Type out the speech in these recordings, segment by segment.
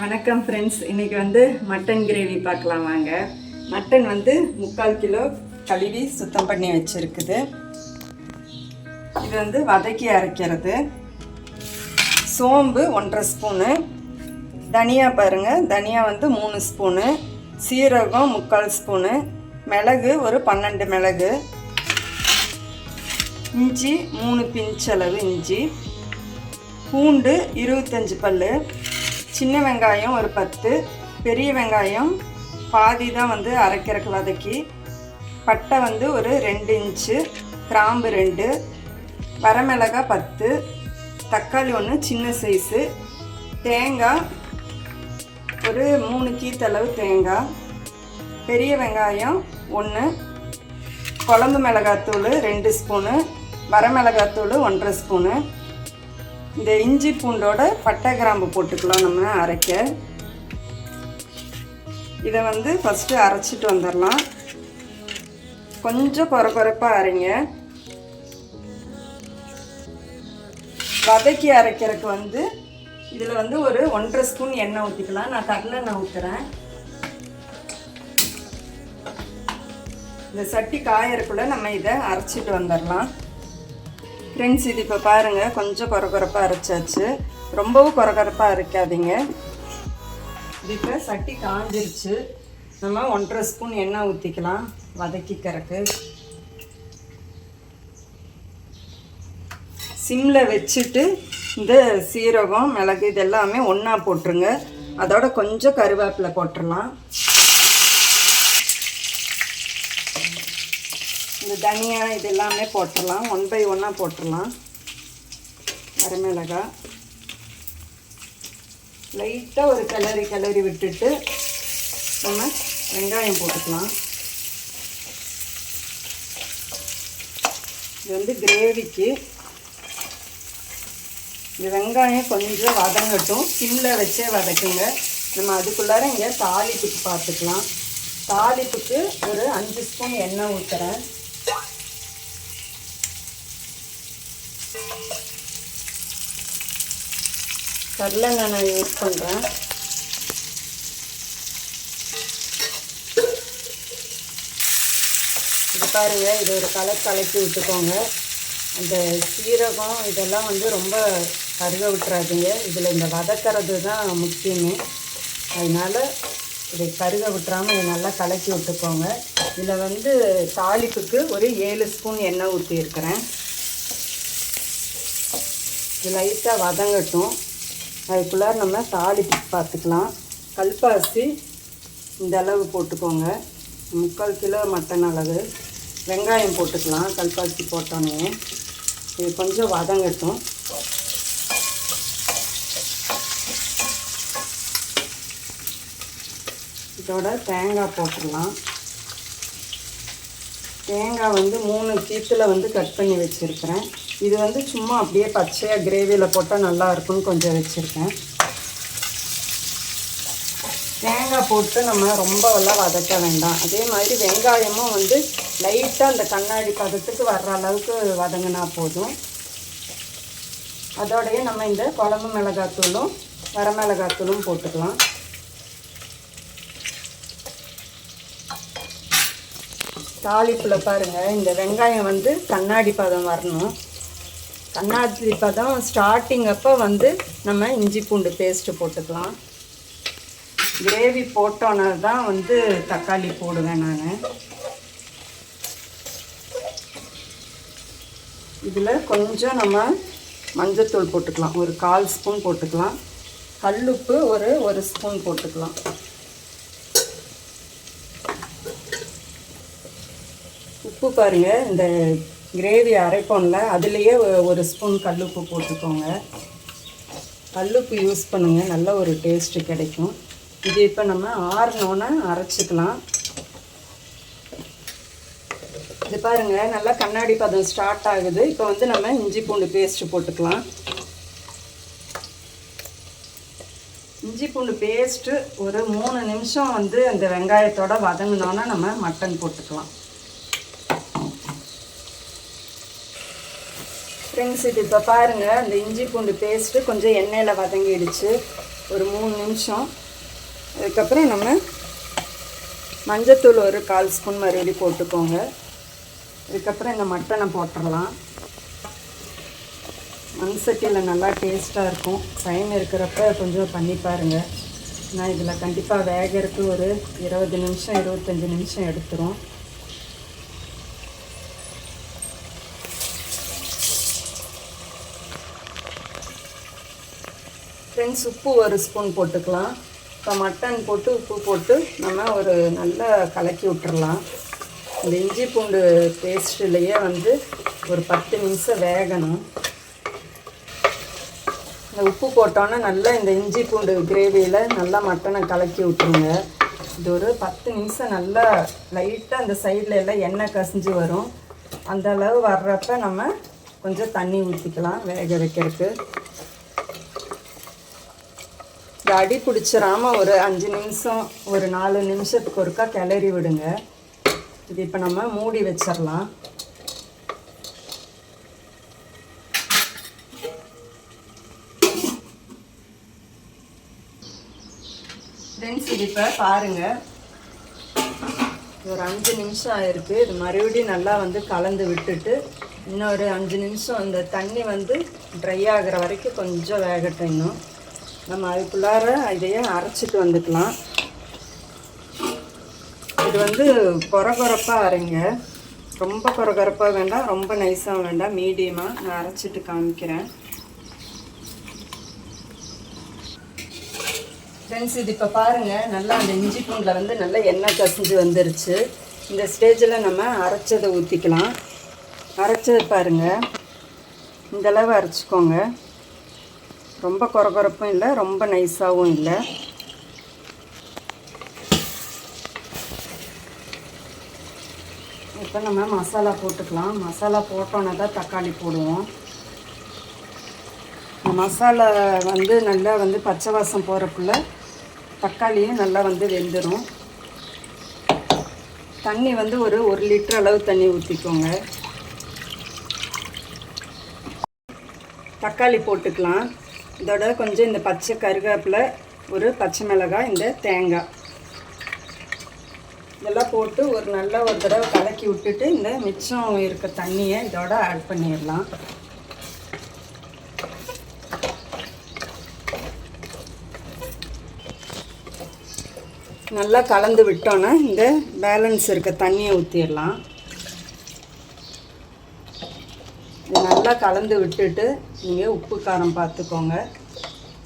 வணக்கம் ஃப்ரெண்ட்ஸ் இன்றைக்கி வந்து மட்டன் கிரேவி பார்க்கலாம் வாங்க. மட்டன் வந்து முக்கால் கிலோ கழுவி சுத்தம் பண்ணி வச்சுருக்குது. இது வந்து வதக்கி அரைக்கிறது. சோம்பு ஒன்றரை ஸ்பூனு தனியா பாருங்கள் தனியா வந்து மூணு ஸ்பூனு சீரகம் முக்கால் ஸ்பூனு மிளகு ஒரு பன்னெண்டு மிளகு. இஞ்சி மூணு பிஞ்ச் அளவு இஞ்சி. பூண்டு இருபத்தஞ்சி பல் சின்ன வெங்காயம் ஒரு பத்து பெரிய வெங்காயம் பாதி தான் வந்து அரைக்கிறக்கு வதக்கி பட்டை வந்து ஒரு ரெண்டு இன்ச்சு கிராம்பு ரெண்டு வரமிளகாய் பத்து தக்காளி ஒன்று சின்ன சைஸு தேங்காய் ஒரு மூணு கீத்தளவு தேங்காய் பெரிய வெங்காயம் ஒன்று குழம்பு மிளகாத்தூள் ரெண்டு ஸ்பூனு வரமிளகாத்தூள் ஒன்றரை ஸ்பூனு இந்த இஞ்சி பூண்டோட பட்டை கிராம்பு போட்டுக்கலாம் நம்ம அரைக்க. இதை வந்து ஃபஸ்ட்டு அரைச்சிட்டு வந்துடலாம். கொஞ்சம் குறை குறைப்பாக அரைங்க. வதக்கி அரைக்கிறதுக்கு வந்து இதில் வந்து ஒரு ஒன்றரை ஸ்பூன் எண்ணெய் ஊற்றிக்கலாம் நான் கடலெண்ணெய் ஊற்றுறேன் இந்த சட்டி காயறக்குள்ள நம்ம இதை அரைச்சிட்டு வந்துடலாம். ஃப்ரெண்ட்ஸ் இது இப்போ பாருங்கள் கொஞ்சம் குறகுறப்பாக அரைச்சாச்சு. ரொம்பவும் குறகுறப்பாக அரைக்காதீங்க. இது இப்போ சட்டி காஞ்சிருச்சு. நம்ம ஒன்றரை ஸ்பூன் எண்ணெய் ஊற்றிக்கலாம் வதக்கிக்கிறக்கு சிம்மில் வச்சுட்டு இந்த சீரகம் மிளகு இது எல்லாமே ஒன்றா போட்டுருங்க. அதோட கொஞ்சம் கருவேப்பிலை போட்டுடலாம் இந்த தனியா இது எல்லாமே போட்டுடலாம் ஒன் பை ஒன்னாக போட்டுடலாம். வரமிளகாய் லைட்டாக ஒரு கிளறி கிளறி விட்டுட்டு நம்ம வெங்காயம் போட்டுக்கலாம். இது வந்து கிரேவிக்கு இந்த வெங்காயம் கொஞ்சம் வதங்கட்டும். சிம்மில் வச்சே வதக்குங்க. நம்ம அதுக்குள்ளார இங்கே தாளிப்புக்கு பார்த்துக்கலாம். தாளிப்புக்கு ஒரு அஞ்சு ஸ்பூன் எண்ணெய் ஊற்றுறேன் கடலெண்ணெய் நான் யூஸ் பண்ணுறேன் இது பாருங்க இது ஒரு கலர் கலக்கி விட்டுக்கோங்க. அந்த சீரகம் இதெல்லாம் வந்து ரொம்ப கருக விட்டுறாதீங்க. இதில் இந்த வதக்கிறது தான் முக்கியமே. அதனால் இதை கருக விட்டுறாமல் இதை நல்லா கலக்கி விட்டுக்கோங்க. இதில் வந்து தாளிப்புக்கு ஒரு ஏழு ஸ்பூன் எண்ணெய் ஊற்றியிருக்கிறேன் லைட்டாக வதங்கட்டும். அதுக்குள்ளார நம்ம தாளிப்பு பார்த்துக்கலாம். கல்பாசி இந்த அளவு போட்டுக்கோங்க. முக்கால் கிலோ மட்டன் அளவு. வெங்காயம் போட்டுக்கலாம். கல்பாசி போட்டோன்னே. இது கொஞ்சம் வதங்கட்டும் இதோட தேங்காய் போட்டுடலாம் தேங்காய் வந்து மூணு கீத்தில் வந்து கட் பண்ணி வச்சுருக்கிறேன். இது வந்து சும்மா அப்படியே பச்சையாக கிரேவியில் போட்டால் நல்லா இருக்கும்னு கொஞ்சம் வச்சுருக்கேன். தேங்காய் போட்டு நம்ம ரொம்ப எல்லாம் வதக்க வேண்டாம். அதே மாதிரி வெங்காயமும் வந்து லைட்டாக அந்த கண்ணாடி பதத்துக்கு வர்ற அளவுக்கு வதங்கினா போதும். அதோடய நம்ம இந்த குழம்பு மிளகாத்தூளும் வரமிளகாத்தூளும் போட்டுக்கலாம். தாளிப்பில் பாருங்கள் இந்த வெங்காயம் வந்து கண்ணாடி பதம் வரணும். அண்ணாச்சி இப்போ தான் ஸ்டார்டிங் அப்போ வந்து நம்ம இஞ்சி பூண்டு பேஸ்ட்டு போட்டுக்கலாம். கிரேவி போட்டோன்னே தான் வந்து தக்காளி போடுவேன் நான். இதில் கொஞ்சம் நம்ம மஞ்சத்தூள் போட்டுக்கலாம். ஒரு கால் ஸ்பூன் போட்டுக்கலாம். கல்லுப்பு ஒரு ஒரு ஸ்பூன் போட்டுக்கலாம். உப்பு பாருங்கள் இந்த கிரேவி அரைப்போம்ல அதுலேயே ஒரு ஸ்பூன் கல்லுப்பு போட்டுக்கோங்க. கல்லுப்பு யூஸ் பண்ணுங்கள் நல்ல ஒரு டேஸ்ட்டு கிடைக்கும். இது இப்போ நம்ம ஆறினோன்னே அரைச்சிக்கலாம். இது பாருங்கள் நல்லா கண்ணாடி பதம் ஸ்டார்ட் ஆகுது. இப்போ வந்து நம்ம இஞ்சி பூண்டு பேஸ்ட்டு போட்டுக்கலாம். இஞ்சி பூண்டு பேஸ்ட்டு ஒரு மூணு நிமிஷம் வந்து அந்த வெங்காயத்தோடு வதங்கினோன்னா நம்ம மட்டன் போட்டுக்கலாம். ஃப்ரெண்ட்ஸ் இது. இப்போ பாருங்கள் அந்த இஞ்சி பூண்டு பேஸ்ட்டு கொஞ்சம் எண்ணெயில் வதங்கிடுச்சு. ஒரு மூணு நிமிஷம். அதுக்கப்புறம் நம்ம மஞ்சத்தூள் ஒரு கால் ஸ்பூன் மறுபடியும் போட்டுக்கோங்க. அதுக்கப்புறம் இந்த மட்டனை போட்டுடலாம். மண் சட்டியில் நல்லா டேஸ்ட்டாக இருக்கும். டைம் இருக்கிறப்ப கொஞ்சம் பண்ணி பாருங்கள் நான் இதில் கண்டிப்பாக வேகிறதுக்கு ஒரு இருபது நிமிஷம் இருபத்தஞ்சி நிமிஷம் எடுத்துரும். ஃப்ரெண்ட்ஸ் உப்பு ஒரு ஸ்பூன் போட்டுக்கலாம். இப்போ மட்டன் போட்டு உப்பு போட்டு நம்ம ஒரு நல்லா கலக்கி விட்டுறலாம். இந்த இஞ்சி பூண்டு பேஸ்ட்லேயே வந்து ஒரு பத்து நிமிஷம் வேகணும். இந்த உப்பு போட்டோன்னே நல்லா இந்த இஞ்சி பூண்டு கிரேவியில் நல்லா மட்டனை கலக்கி விட்ருங்க இது ஒரு பத்து நிமிஷம் நல்லா லைட்டாக அந்த சைடில் எல்லாம் எண்ணெய் கசிஞ்சு வரும். அந்த அளவு வர்றப்ப நம்ம கொஞ்சம் தண்ணி ஊற்றிக்கலாம் வேக வைக்கிறதுக்கு. அடி பிடிச்சிடாம ஒரு அஞ்சு நிமிஷம் ஒரு நாலு நிமிஷத்துக்கு ஒருக்கா கிளறி விடுங்க. இது இப்போ நம்ம மூடி வச்சிடலாம் ஃப்ரெண்ட்ஸ் இது இப்போ பாருங்கள் ஒரு அஞ்சு நிமிஷம் ஆயிருக்கு. இது மறுபடியும் நல்லா வந்து கலந்து விட்டுட்டு இன்னொரு அஞ்சு நிமிஷம் அந்த தண்ணி வந்து ட்ரை ஆகிற வரைக்கும் கொஞ்சம் வேகட்டும் இன்னும். நம்ம அதுக்குள்ளார இதையே அரைச்சிட்டு வந்துக்கலாம். இது வந்து கொர கொரப்பாக அரைங்க. ரொம்ப கொர வேண்டாம் ரொம்ப நைஸாக வேண்டாம் மீடியமாக நான் அரைச்சிட்டு காமிக்கிறேன். ஃப்ரெண்ட்ஸ் இது இப்போ பாருங்கள் நல்லா அந்த இஞ்சி பூண்டில் வந்து நல்லா எண்ணெய் கசிஞ்சு வந்துருச்சு. இந்த ஸ்டேஜில் நம்ம அரைச்சதை ஊற்றிக்கலாம் அரைச்சது பாருங்கள் இந்தளவு அரைச்சிக்கோங்க. ரொம்ப குறகுறப்பும் இல்லை ரொம்ப நைஸாகவும் இல்லை. இப்போ நம்ம மசாலா போட்டுக்கலாம். மசாலா போட்டோன்னே தான் தக்காளி போடுவோம். மசாலா வந்து நல்லா வந்து பச்சை வாசம் போகிறக்குள்ள தக்காளியும் நல்லா வந்து வெந்துடும் தண்ணி வந்து ஒரு ஒரு லிட்டர் அளவு தண்ணி ஊற்றிக்கோங்க தக்காளி போட்டுக்கலாம். இதோட கொஞ்சம் இந்த பச்சை கருவேப்பிலை ஒரு பச்சை மிளகாய் இந்த தேங்காய். இதெல்லாம் போட்டு ஒரு நல்ல ஒரு தடவை கலக்கி விட்டுட்டு இந்த மிச்சம் இருக்க தண்ணியை இதோட ஆட் பண்ணிடலாம். நல்லா கலந்து விட்டோன்னா இந்த பேலன்ஸ் இருக்க தண்ணியை ஊற்றிடலாம் நல்லா கலந்து விட்டுட்டு நீங்கள் உப்பு காரம் பார்த்துக்கோங்க.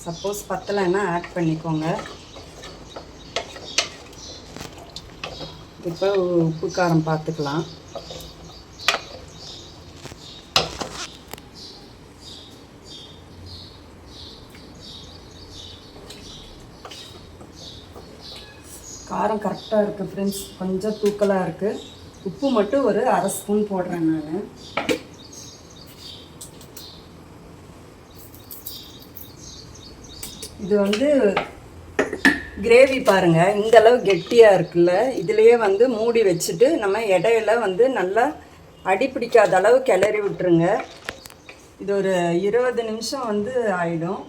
சப்போஸ் பத்தலைன்னா ஆட் பண்ணிக்கோங்க. இப்போ உப்பு காரம் பார்த்துக்கலாம். காரம் கரெக்டாக இருக்குது ஃப்ரெண்ட்ஸ் கொஞ்சம் தூக்கலாக இருக்குது உப்பு மட்டும் ஒரு அரை ஸ்பூன் போடுறேன் நான். இது வந்து கிரேவி பாருங்கள் இந்தளவு கெட்டியாக இருக்குல்ல. இதுலேயே வந்து மூடி வச்சுட்டு நம்ம இடையில வந்து நல்லா அடி பிடிக்காத அளவு கிளறி விட்டுருங்க. இது ஒரு இருபது நிமிஷம் வந்து ஆயிடும்.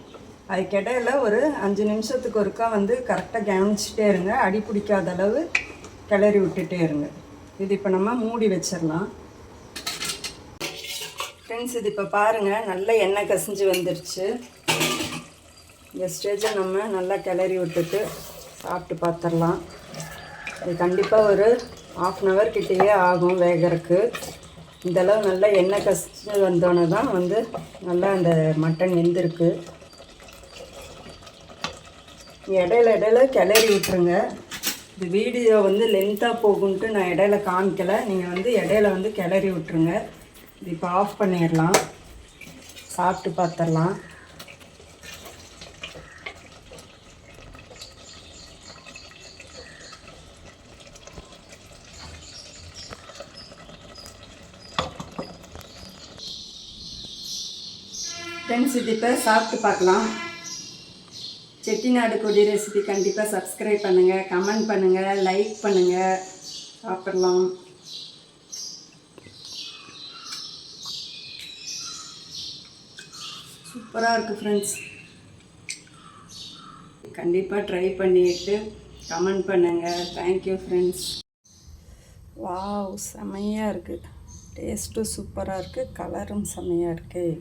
அதுக்கு இடையில ஒரு அஞ்சு நிமிஷத்துக்கு ஒருக்கா வந்து கரெக்டாக கவனிச்சிட்டே இருங்க. அடி பிடிக்காத அளவு கிளறி விட்டுட்டே இருங்க. இது இப்போ நம்ம மூடி வச்சிடலாம். ஃப்ரெண்ட்ஸ் இது இப்போ பாருங்கள் நல்ல எண்ணெய் கசிஞ்சு வந்துருச்சு. இந்த ஸ்டேஜில் நம்ம நல்லா கிளறி விட்டுட்டு சாப்பிட்டு பார்த்துடலாம். இது கண்டிப்பாக ஒரு ஆஃப் அன் ஹவர் கிட்டேயே ஆகும் வேகறதுக்கு. இந்தளவு நல்லா எண்ணெய் கசிச்சு வந்தோன்னே தான் வந்து நல்லா அந்த மட்டன் வெந்திருக்கு. இடையில இடையில கிளறி விட்டுருங்க. இந்த வீடியோ வந்து லென்த்தாக போகுன்ட்டு நான் இடையில காமிக்கலை. நீங்கள் வந்து இடையில வந்து கிளறி விட்டுருங்க. இது இப்போ ஆஃப் பண்ணிடலாம். சாப்பிட்டு பார்த்துடலாம். ஃப்ரெண்ட்ஸ் இது இப்போ சாப்பிட்டு பார்க்கலாம். செட்டிநாடு கொடி ரெசிபி கண்டிப்பாக சப்ஸ்கிரைப் பண்ணுங்கள் கமெண்ட் பண்ணுங்கள் லைக் பண்ணுங்கள் சாப்பிட்லாம். சூப்பராக இருக்குது ஃப்ரெண்ட்ஸ் கண்டிப்பாக ட்ரை பண்ணிட்டு கமெண்ட் பண்ணுங்கள் தேங்க்யூ ஃப்ரெண்ட்ஸ் வாவ் செமையாக இருக்குது டேஸ்ட்டும் சூப்பராக இருக்குது கலரும் செமையாக இருக்குது